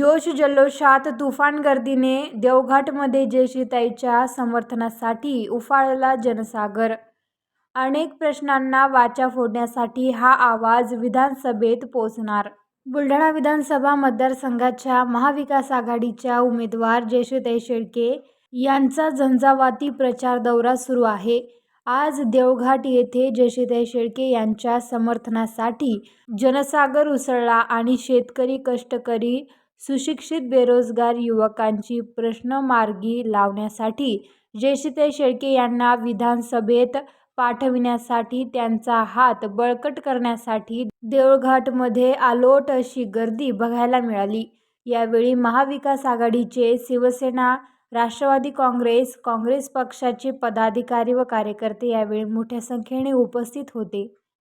जोश जल्लोषात तुफान गर्दीने देवघाटमध्ये जयश्रीताईंच्या समर्थनासाठी उफाळला जनसागर. अनेक प्रश्नांना वाचा फोडण्यासाठी हा आवाज विधानसभेत पोचणार बुलढाणा विधानसभा मतदारसंघाच्या महाविकास आघाडीच्या उमेदवार जयश्रीताई शेळके यांचा झंझावाती प्रचार दौरा सुरू आहे. आज देवघाट येथे जयश्रीताई शेळके यांच्या समर्थनासाठी जनसागर उसळला आणि शेतकरी कष्टकरी सुशिक्षित बेरोजगार युवकांची प्रश्न मार्गी लावण्यासाठी जयश्रीताई शेळके यांना विधानसभेत पाठविण्यासाठी त्यांचा हात बळकट करण्यासाठी देऊळघाटमध्ये आलोट अशी गर्दी बघायला मिळाली. यावेळी महाविकास आघाडीचे शिवसेना राष्ट्रवादी काँग्रेस काँग्रेस पक्षाचे पदाधिकारी व कार्यकर्ते यावेळी मोठ्या संख्येने उपस्थित होते.